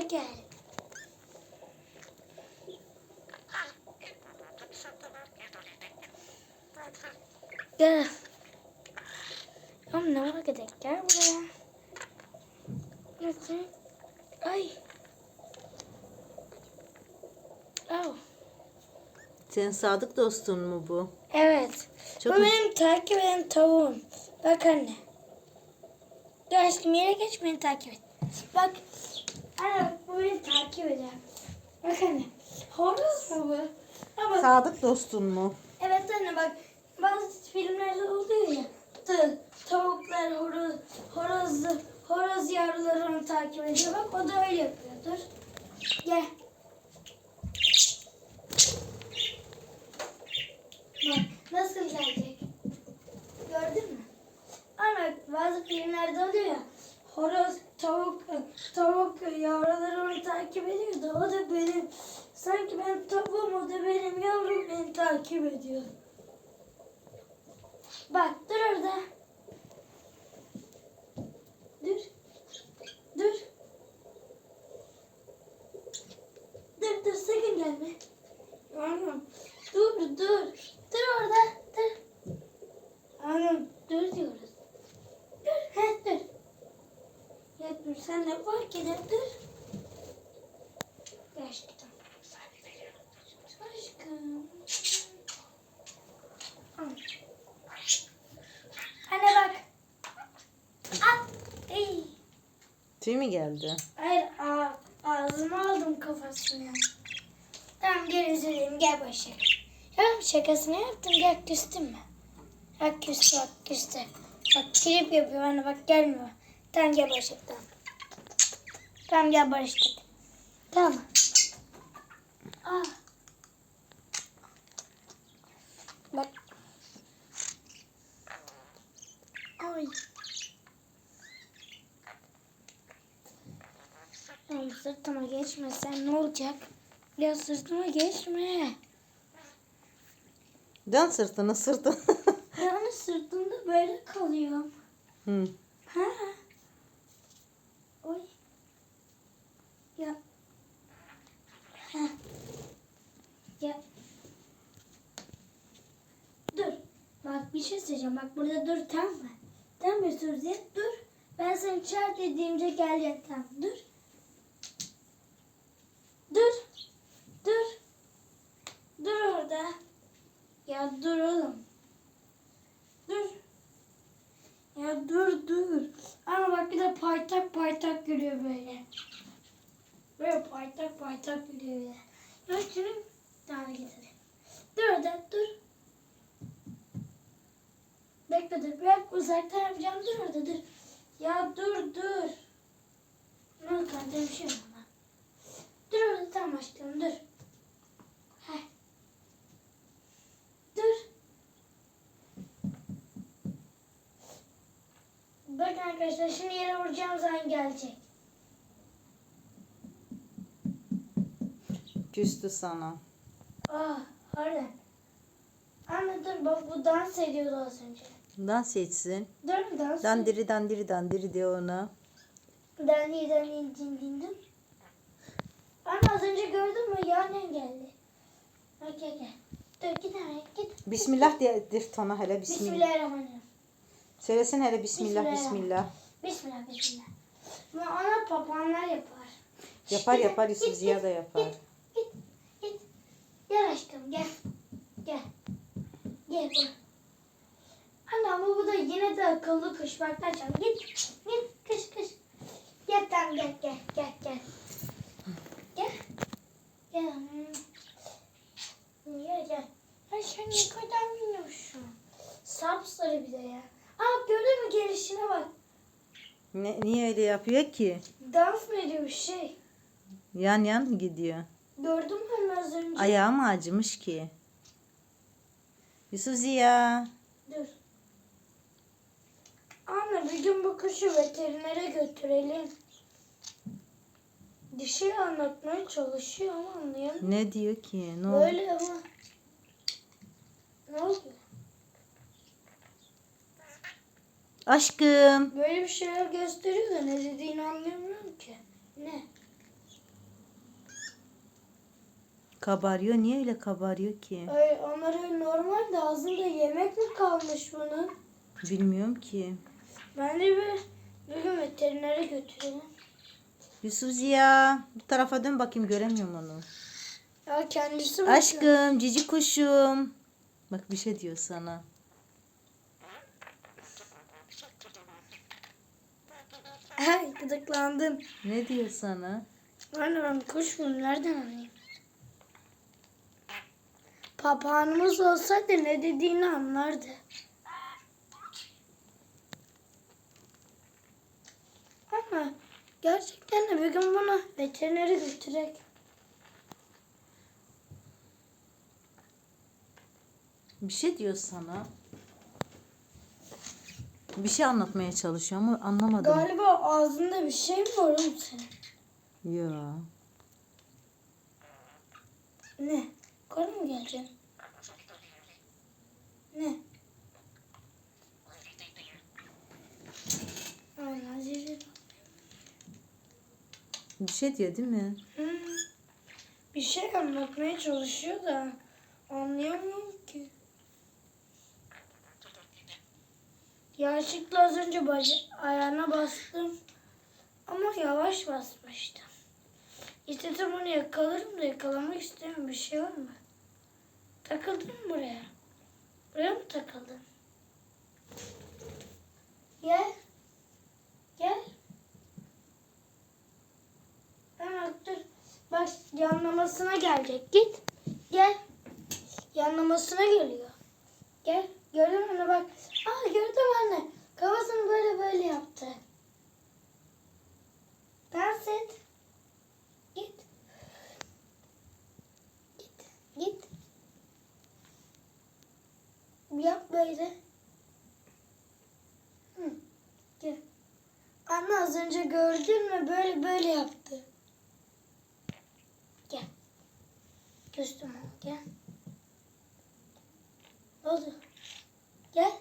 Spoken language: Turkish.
gel. Gel. Oğlum ne var gidelim gel buraya. Nasıl? Ay. Oh. Senin sadık dostun mu bu? Evet. Çok bu mu- benim takip eden tavuğum. Bak anne. Dur aşkım yere geç beni takip et. Bak. Anne bu beni takip eder. Bak anne. Horoz mu bu? Sadık dostun mu? evet anne bak. Bazı filmlerde oluyor ya. Tı, tavuklar horoz, horoz yavruları onu takip ediyor. Bak o da öyle yapıyor. Dur. Gel. Bak nasıl gelecek. Gördün mü? Ama bazı filmlerde oluyor ya. Horoz, tavuk, tavuk yavruları onu takip ediyor da o da benim sanki ben tavuğum o da benim yavrum beni takip ediyor. Bak dur orada. Dur. Dur. Dur dur sakın gelme. Anam. Dur dur. Dur orada. Dur. Anam dur diyoruz. Dur. He dur. Ya dur sen ne fark. Gel aşkım. Aşkım. Anne bak. Al. Ey. Tüy mü geldi? Hayır a- ağzıma aldım kafasını. Tamam gel üzüleyim gel başa. Ya şakasını yaptım gel küstün mü? Bak küstü bak küstü. Bak trip yapıyor anne bak gelmiyor. Tamam gel barıştık tamam. Tamam gel barıştık. Tamam. Aa. Bak. Ay. Ay sırtıma geçme sen ne olacak? Ya sırtıma geçme. Dön sırtını sırtını. Yani sırtımda böyle kalıyorum. Hı. Ha? Oy. Ya. Ha. Ya. Dur. Bak söyleyeceğim. Bak burada dur tamam mı? Tamam mı Suzi? Dur. Ben seni çağır dediğimde geleceksin. Tamam. Dur. Dur. Dur. Dur orada. Ya dur oğlum. Dur. Ya dur dur. Ama bak bir de paytak paytak gülüyor böyle. Böyle paytak paytak böyle. Ya şunu tane getireyim. Dur orada dur. Bekle dur. Bırak uzaktan yapacağım. Dur orada dur. Ya dur dur. Ne oldu kanka bir şey ama? Dur orada tamam aşkım dur. Heh. Dur. Bakın arkadaşlar şimdi yere vuracağım zaman gelecek. Küstü sana. Ah harbiden. Anne dur bak bu dans ediyordu az önce. Dans etsin. Dur dans? Dandiri dandiri dandiri diyor ona. Dani dani din din din. Anne az önce gördün mü? Yan geldi. Bak gel. Dur git hemen git. Bismillah diye dirt ona hele bismillah. Bismillahirrahmanirrahim. Söylesin hele bismillah Bismillah. bismillah. Bismillah. Bunu ona papağanlar yapar. Yapar yapar Yusuf Ziya da yapar. Git git git. Gel aşkım gel. Gel. Gel ama bu da yine de akıllı kuş. Bak kaçalım. Git. Git kış kış. Gel tamam gel gel gel gel. Gel. Gel. Hmm. Gel gel. Ay sen ne kadar minnoşsun. Sapsarı bir de ya. Aa gördün mü gelişine bak. Ne, niye öyle yapıyor ki? Dans mı ediyor bir şey. Yan yan gidiyor. Gördün mü az önce? Ayağı mı acımış ki? Yusuf Ziya. Anne bir gün bu kuşu veterinere götürelim. Bir şey anlatmaya çalışıyor ama anlayamıyorum. Ne diyor ki? Ne oldu? Böyle ama. Ne oldu? Aşkım. Böyle bir şeyler gösteriyor da ne dediğini anlayamıyorum ki. Ne? Kabarıyor. Niye öyle kabarıyor ki? Ay, onlar öyle normal de ağzında yemek mi kalmış bunun? Bilmiyorum ki. Ben de bir, bir gün veterinere götürelim. Yusuf Ziya. Bu tarafa dön bakayım göremiyorum onu. Ya kendisi mi? Aşkım, cici kuşum. Bak bir şey diyor sana. Ay gıdıklandın. Ne diyor sana? Ben ben kuş bunu nereden anlayayım? Papağanımız olsaydı ne dediğini anlardı. Ama gerçekten de bir gün bunu veterinere götürek. Bir şey diyor sana. Bir şey anlatmaya çalışıyor ama anlamadım. Galiba ağzında bir şey mi var oğlum senin? Ya. Ne? Yukarı mı geleceksin? Ne? Ay, Azize. Bir şey diyor değil mi? Hmm. Bir şey anlatmaya çalışıyor da anlayamıyorum ki. Yanlışlıkla az önce baca ayağına bastım ama yavaş basmıştım. İstedim onu yakalarım da yakalamak istemiyorum. Bir şey var mı? Takıldın mı buraya? Buraya mı takıldın? Gel. Gel. Hemen dur. Bak yanlamasına gelecek. Git. Gel. Yanlamasına geliyor. Gel. Gördün mü bak. Aa gördüm anne. Kafasını böyle böyle yaptı. Dans et. Git. Git. Git. Yap böyle. Hı. Gel. Anne az önce gördün mü böyle böyle yaptı. Düştüm. Gel. Ne oldu? Gel.